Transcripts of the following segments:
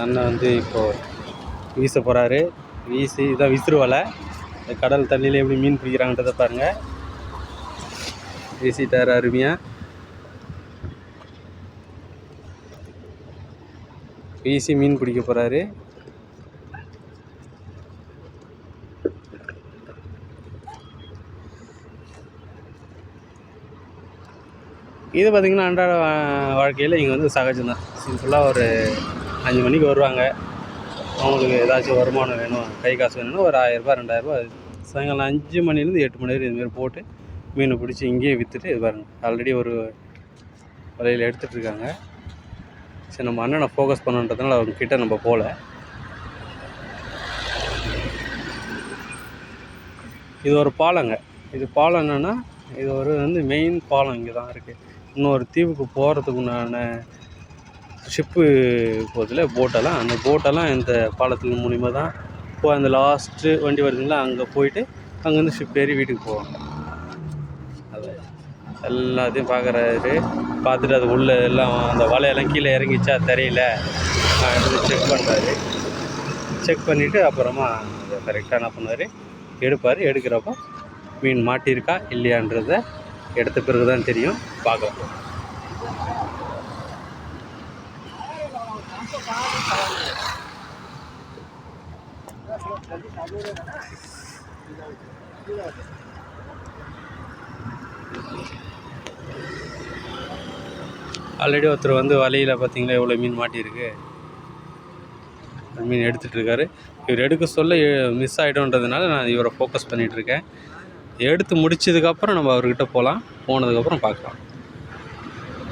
அண்ணன் வந்து இப்போது வீச போகிறாரு வீசி இதான் விசிறு வலை இந்த கடல் தண்ணியில் எப்படி மீன் பிடிக்கிறாங்கன்றதை பாருங்கள் வீசிட்டார் அருமையாக வீசி மீன் பிடிக்க போகிறாரு இது பார்த்திங்கன்னா அன்றாட வாழ்க்கையில் இங்கே வந்து சகஜம்தான். சிம்பிளாக ஒரு அஞ்சு மணிக்கு வருவாங்க. அவங்களுக்கு ஏதாச்சும் வருமானம் வேணும் கை காசு வேணும்னா ஒரு ஆயிரரூபா ரெண்டாயிரரூபா சாயங்காலம் அஞ்சு மணிலேருந்து எட்டு மணி வரைக்கும் இதுமாரி போட்டு மீனை பிடிச்சி இங்கேயே விற்றுட்டு இது பாருங்க. ஆல்ரெடி ஒரு வலையில் எடுத்துகிட்டு இருக்காங்க. சரி நம்ம அண்ணனை ஃபோக்கஸ் பண்ணுன்றதுனால அவங்க கிட்டே நம்ம போகல இது ஒரு பாலங்க. இது பாலம் என்னென்னா இது ஒரு வந்து மெயின் பாலம் இங்கே தான் இருக்குது இன்னொரு தீவுக்கு போகிறதுக்கு உண்டான ஷிப்பு போதில் போட்டெல்லாம் அந்த போட்டெல்லாம் இந்த பாலத்தின் மூலிமா தான் இப்போ அந்த லாஸ்ட்டு வண்டி வருதுங்களா அங்கே போயிட்டு அங்கேருந்து ஷிப் ஏறி வீட்டுக்கு போவாங்க அது எல்லாத்தையும் பார்க்குறாரு பார்த்துட்டு அது உள்ளே எல்லாம் அந்த வலையெல்லாம் கீழே இறங்கிச்சா தெரியல. எடுத்து செக் பண்ணுறாரு செக் பண்ணிவிட்டு அப்புறமா கரெக்டாக என்ன பண்ணுவார்? எடுப்பார். எடுக்கிறப்போ மீன் மாட்டியிருக்கா இல்லையான்றத எடுத்த பிறகு தான் தெரியும் பார்க்கலாம் ஆல்ரெடி ஒருத்தர் வந்து வலையில் பார்த்தீங்களா எவ்வளோ மீன் மாட்டியிருக்கு? அந்த மீன் எடுத்துகிட்ருக்காரு இவர் எடுக்க சொல்ல மிஸ் ஆகிடும்ன்றதுனால நான் இவரை ஃபோக்கஸ் பண்ணிகிட்டு இருக்கேன் எடுத்து முடிச்சதுக்கப்புறம் நம்ம அவர்கிட்ட போகலாம் போனதுக்கப்புறம் பார்க்கலாம்.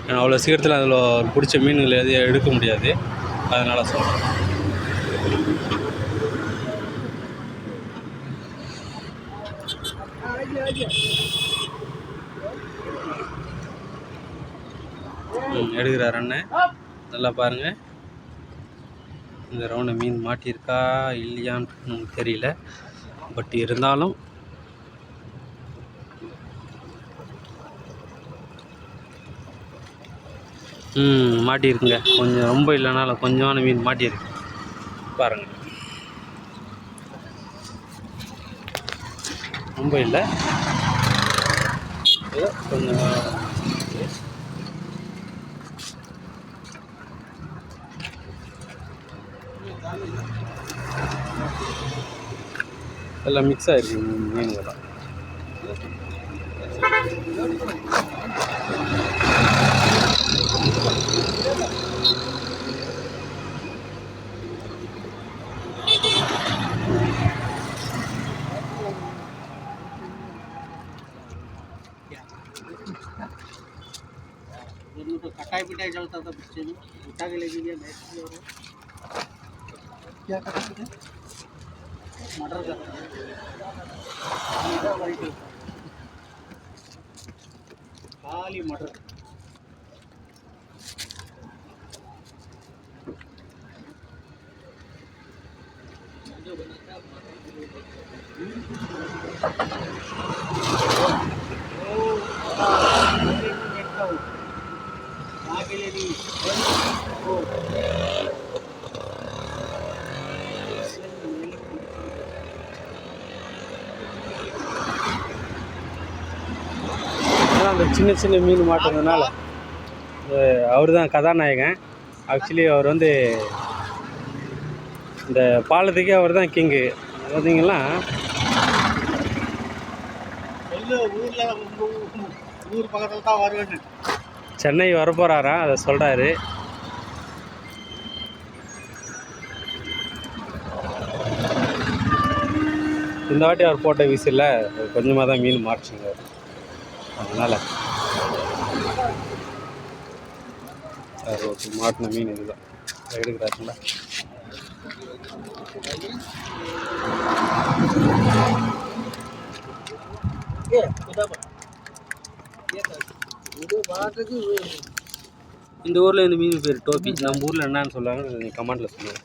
ஏன்னா அவ்வளோ சீக்கிரத்தில் அதில் பிடிச்ச மீன்கள் எதையும் எடுக்க முடியாது. அதனால் சொல்கிறேன் எடுக்கிறார் அண்ணன். நல்லா பாருங்கள் இந்த ரவுண்டு மீன் மாட்டியிருக்கா இல்லையான்னு நமக்கு தெரியல. பட் இருந்தாலும் ம் மாட்டியிருக்குங்க. கொஞ்சம் ரொம்ப இல்லைனாலும் கொஞ்சமான மீன் மாட்டியிருக்கு. பாருங்கள் ரொம்ப இல்லை ஏதோ கொஞ்சம் எல்லாம் மிக்ஸ் ஆகிருக்கு மீன்கள்லாம் तो कटाई पिटाई चलता था बच्चे में उठा के ले लीजिए बैठ के और क्या करते थे मटर का मटर वाइट होता है। खाली मटर आगे அந்த சின்ன சின்ன மீன் மாட்டுறதுனால அவர் தான் கதாநாயகன். ஆக்சுவலி அவர் வந்து இந்த பாலத்துக்கே அவர் தான் கிங்கு ஊர் பக்கத்துல தான் வருவேன்னு. சென்னை வரப்போகிறாராம் அதை சொல்கிறாரு இந்த வாட்டி அவர் போட்ட விசில் கொஞ்சமாக தான் மீன் மாட்டுச்சுங்க. அதனால். ரோட்டு மாட்டின மீன் இதுதான். எடுக்கிறாருங்களா இந்த ஊரில் இந்த மீன் பேர் டோபி. நம்ம ஊரில் என்னன்னு சொல்லுவாங்க நீங்கள் கமெண்ட்டில் சொல்லுங்கள்